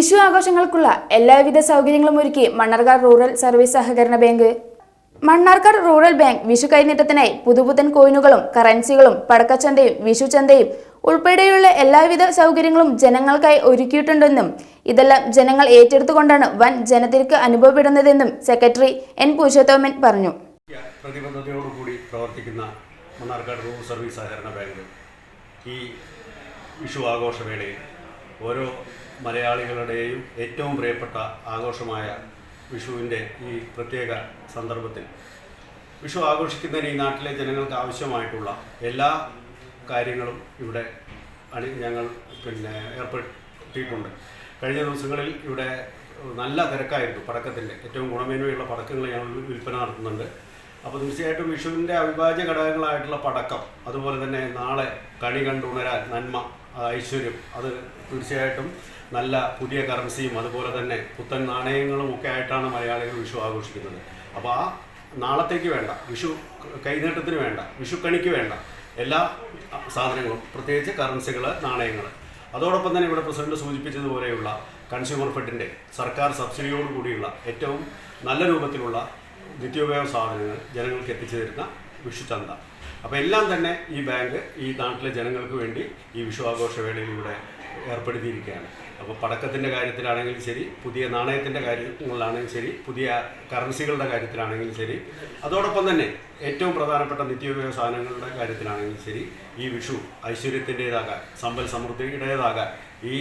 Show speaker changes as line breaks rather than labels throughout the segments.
വിഷു ആഘോഷങ്ങൾക്കുള്ള എല്ലാവിധ സൗകര്യങ്ങളും ഒരുക്കി മണ്ണാർക്കാട് റൂറൽ സർവീസ് സഹകരണ bank. Mannarkkad rural bank Vishu കൈനീട്ടത്തിനായി പുതുപുത്തൻ കോയിനുകളും കറൻസികളും പടക്കച്ചന്തയും വിഷു ചന്തയും ഉൾപ്പെടെയുള്ള എല്ലാവിധ സൗകര്യങ്ങളും ജനങ്ങൾക്കായി ഒരുക്കിയിട്ടുണ്ടെന്നും ഇതെല്ലാം ജനങ്ങൾ ഏറ്റെടുത്തുകൊണ്ടാണ് വൻ ജനത്തിരക്ക് അനുഭവപ്പെടുന്നതെന്നും സെക്രട്ടറി എൻ പുരുഷോത്തമൻ പറഞ്ഞു.
പ്രതിബദ്ധതയോടുകൂടി പ്രവർത്തിക്കുന്ന മണ്ണാർക്കാട് റൂറൽ സർവീസ് സഹകരണ ബാങ്ക് ഈ വിഷു ആഘോഷവേളയിൽ ഓരോ മലയാളികളുടെയും ഏറ്റവും പ്രിയപ്പെട്ട ആഘോഷമായ വിഷുവിന്റെ ഈ പ്രത്യേക സന്ദർഭത്തിൽ. വിഷു ആഘോഷിക്കുന്നതിന് ഈ നാട്ടിലെ ജനങ്ങൾക്ക് ആവശ്യമായിട്ടുള്ള എല്ലാ കാര്യങ്ങളും ഇവിടെ അണി ഞങ്ങൾ പിന്നെ ഏർപ്പെട്ടിട്ടുണ്ട് കഴിഞ്ഞ ദിവസങ്ങളിൽ ഇവിടെ നല്ല തിരക്കായിരുന്നു പടക്കത്തിന്റെ. ഏറ്റവും ഗുണമേന്മയുള്ള പടക്കങ്ങൾ ഞങ്ങൾ വിൽപ്പന നടത്തുന്നുണ്ട്. അപ്പോൾ തീർച്ചയായിട്ടും വിഷുവിന്റെ അവിഭാജ്യ ഘടകങ്ങളായിട്ടുള്ള പടക്കം അതുപോലെ തന്നെ നാളെ കണി കണ്ടുണരാൻ നന്മ ഐശ്വര്യം. അത് തീർച്ചയായിട്ടും നല്ല പുതിയ കറൻസിയും അതുപോലെ തന്നെ പുത്തൻ നാണയങ്ങളും ഒക്കെ ആയിട്ടാണ് മലയാളികൾ വിഷു ആഘോഷിക്കുന്നത്. അപ്പോൾ ആ നാളത്തേക്ക് വേണ്ട വിഷു കൈനീട്ടത്തിന് വേണ്ട വിഷുക്കണിക്ക് വേണ്ട എല്ലാ സാധനങ്ങളും പ്രത്യേകിച്ച് കറൻസികൾ നാണയങ്ങൾ അതോടൊപ്പം തന്നെ ഇവിടെ പ്രസിഡന്റ് സൂചിപ്പിച്ചതുപോലെയുള്ള കൺസ്യൂമർ ഫെഡിന്റെ സർക്കാർ സബ്സിഡിയോട് കൂടിയുള്ള ഏറ്റവും നല്ല രൂപത്തിലുള്ള നിത്യോപയോഗ സാധനങ്ങൾ ജനങ്ങൾക്ക് എത്തിച്ചു തരുന്ന വിഷു ചന്ത. അപ്പോൾ എല്ലാം തന്നെ ഈ ബാങ്ക് ഈ നാട്ടിലെ ജനങ്ങൾക്ക് വേണ്ടി ഈ വിഷു വേളയിലൂടെ ഏർപ്പെടുത്തിയിരിക്കുകയാണ്. അപ്പോൾ പടക്കത്തിന്റെ കാര്യത്തിലാണെങ്കിലും ശരി പുതിയ നാണയത്തിന്റെ കാര്യങ്ങളിലാണെങ്കിലും ശരി പുതിയ കറൻസികളുടെ കാര്യത്തിലാണെങ്കിലും ശരി അതോടൊപ്പം തന്നെ ഏറ്റവും പ്രധാനപ്പെട്ട നിത്യോപയോഗ സാധനങ്ങളുടെ കാര്യത്തിലാണെങ്കിലും ശരി ഈ വിഷു ഐശ്വര്യത്തിന്റേതാകാൻ സമ്പൽ സമൃദ്ധിയുടേതാകാൻ ഈ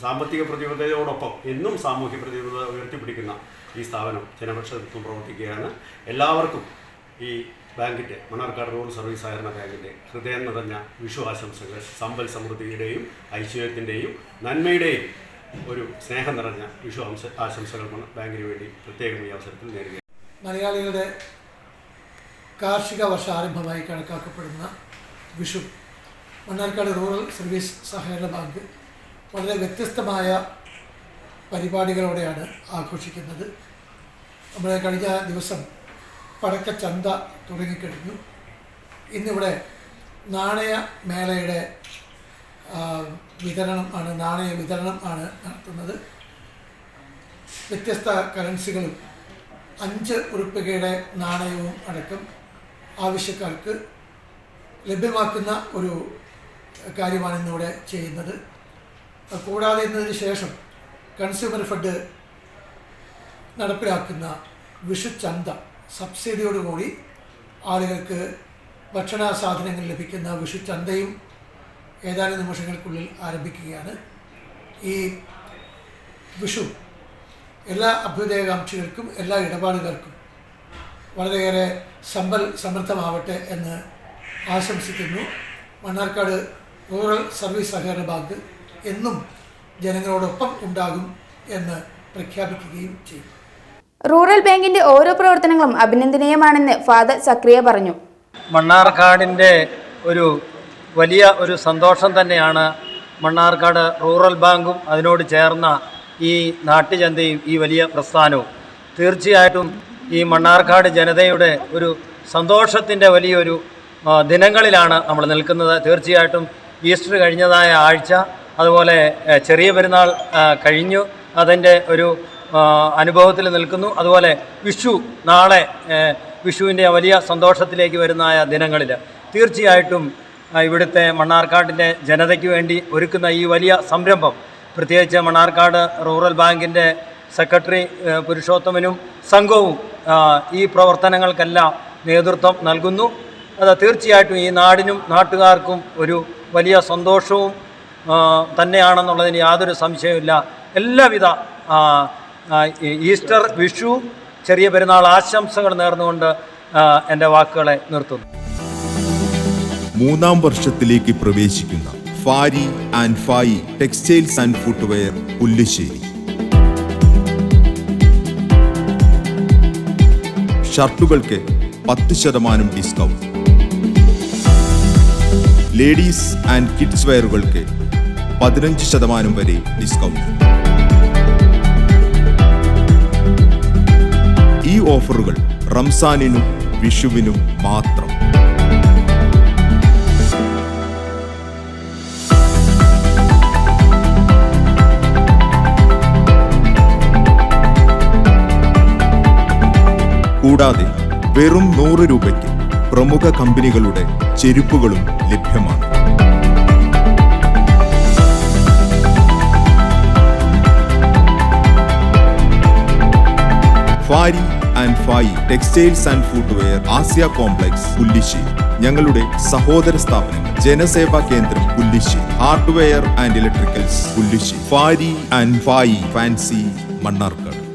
സാമ്പത്തിക പ്രതിബദ്ധതയോടൊപ്പം എന്നും സാമൂഹ്യ പ്രതിബദ്ധത ഉയർത്തിപ്പിടിക്കുന്ന ഈ സ്ഥാപനം ജനപക്ഷത്വം പ്രവർത്തിക്കുകയാണ്. എല്ലാവർക്കും ഈ ബാങ്കിന്റെ മണ്ണാർക്കാട് റൂറൽ സർവീസ് സഹകരണ ബാങ്കിന്റെ ഹൃദയം നിറഞ്ഞ വിഷു സമ്പൽ സമൃദ്ധിയുടെയും ഐശ്വര്യത്തിന്റെയും നന്മയുടെയും ഒരു സ്നേഹം നിറഞ്ഞ വിഷു ആശംസകൾ ബാങ്കിന് വേണ്ടി പ്രത്യേകം ഈ അവസരത്തിൽ നേടുകയാണ്
മലയാളികളുടെ കാർഷിക വർഷാരംഭമായി കണക്കാക്കപ്പെടുന്ന വിഷു മണ്ണാർക്കാട് റൂറൽ സർവീസ് സഹകരണ ബാങ്ക് വളരെ വ്യത്യസ്തമായ പരിപാടികളോടെയാണ് ആഘോഷിക്കുന്നത്. നമ്മുടെ കഴിഞ്ഞ ദിവസം പടക്ക ചന്ത തുടങ്ങിക്കഴിഞ്ഞു. ഇന്നിവിടെ നാണയ മേളയുടെ വിതരണം ആണ് നാണയ വിതരണം ആണ് നടത്തുന്നത്. വ്യത്യസ്ത കറൻസികളും അഞ്ച് ഉറുപ്പികയുടെ നാണയവും അടക്കം ആവശ്യക്കാർക്ക് ലഭ്യമാക്കുന്ന ഒരു കാര്യമാണ് ഇന്നിവിടെ ചെയ്യുന്നത്. കൂടാതെ ഇന്നതിന് ശേഷം കൺസ്യൂമർ ഫെഡ് നടപ്പിലാക്കുന്ന വിഷു ചന്ത സബ്സിഡിയോടുകൂടി ആളുകൾക്ക് ഭക്ഷണ സാധനങ്ങൾ ലഭിക്കുന്ന വിഷു ചന്തയും ഏതാനും നിമിഷങ്ങൾക്കുള്ളിൽ ആരംഭിക്കുകയാണ്. ഈ വിഷു എല്ലാ അഭ്യുദയകാംക്ഷികൾക്കും എല്ലാ ഇടപാടുകാർക്കും വളരെയേറെ സമ്പൽ സമൃദ്ധമാവട്ടെ എന്ന് ആശംസിക്കുന്നു. മണ്ണാർക്കാട് റൂറൽ സർവീസ് സഹകരണ ബാങ്ക് എന്നും ജനങ്ങളോടൊപ്പം ഉണ്ടാകും എന്ന് പ്രഖ്യാപിക്കുകയും ചെയ്യും.
റൂറൽ ബാങ്കിന്റെ ഓരോ പ്രവർത്തനങ്ങളും അഭിനന്ദനീയമാണെന്ന് ഫാദർ സക്രിയ പറഞ്ഞു.
മണ്ണാർക്കാടിന്റെ ഒരു വലിയ ഒരു സന്തോഷം തന്നെയാണ് മണ്ണാർക്കാട് റൂറൽ ബാങ്കും അതിനോട് ചേർന്ന ഈ നാട്ടുചന്തയും ഈ വലിയ പ്രസ്ഥാനവും. തീർച്ചയായിട്ടും ഈ മണ്ണാർക്കാട് ജനതയുടെ ഒരു സന്തോഷത്തിന്റെ വലിയൊരു ദിനങ്ങളിലാണ് നമ്മൾ നിൽക്കുന്നത്. തീർച്ചയായിട്ടും ഈസ്റ്റർ കഴിഞ്ഞതായ ആഴ്ച അതുപോലെ ചെറിയ പെരുന്നാൾ കഴിഞ്ഞു. അതിന്റെ ഒരു അനുഭവത്തിൽ നിൽക്കുന്നു. അതുപോലെ വിഷു നാളെ വിഷുവിന്റെ വലിയ സന്തോഷത്തിലേക്ക് വരുന്നതായ ദിനങ്ങളിൽ തീർച്ചയായിട്ടും ഇവിടുത്തെ മണ്ണാർക്കാടിന്റെ ജനതയ്ക്ക് വേണ്ടി ഒരുക്കുന്ന ഈ വലിയ സംരംഭം പ്രത്യേകിച്ച് മണ്ണാർക്കാട് റൂറൽ ബാങ്കിന്റെ സെക്രട്ടറി പുരുഷോത്തമനും സംഘവും ഈ പ്രവർത്തനങ്ങൾക്കെല്ലാം നേതൃത്വം നൽകുന്നു. അത് തീർച്ചയായിട്ടും ഈ നാടിനും നാട്ടുകാർക്കും ഒരു വലിയ സന്തോഷവും തന്നെയാണെന്നുള്ളതിന് യാതൊരു സംശയവുമില്ല. എല്ലാവിധ ഈസ്റ്റർ വിഷു ചെറിയ പെരുന്നാൾ ആശംസകൾ നേർന്നുകൊണ്ട് എന്റെ വാക്കുകളെ നിർത്തുന്നു.
മൂന്നാം വർഷത്തിലേക്ക് പ്രവേശിക്കുന്ന Fari and Fai textiles and footwear Pullisseri. ഷർട്ടുകൾക്ക് പത്ത് ശതമാനം ഡിസ്കൗണ്ട്. ലേഡീസ് ആൻഡ് കിഡ്സ് വെയറുകൾക്ക് പതിനഞ്ച് ശതമാനം വരെ ഡിസ്കൗണ്ട്. ഓഫറുകൾ റംസാനിനും വിഷുവിനും മാത്രം. കൂടാതെ വെറും നൂറ് രൂപയ്ക്ക് പ്രമുഖ കമ്പനികളുടെ ചെരുപ്പുകളും ലഭ്യമാണ്. And Fai textiles and footwear Asiya complex Pullisseri ഞങ്ങളുടെ സഹോദര സ്ഥാപനങ്ങൾ Janaseva Kendram Pullisseri hardware and electricals Pullisseri Fari and Fai fancy Mannarkkad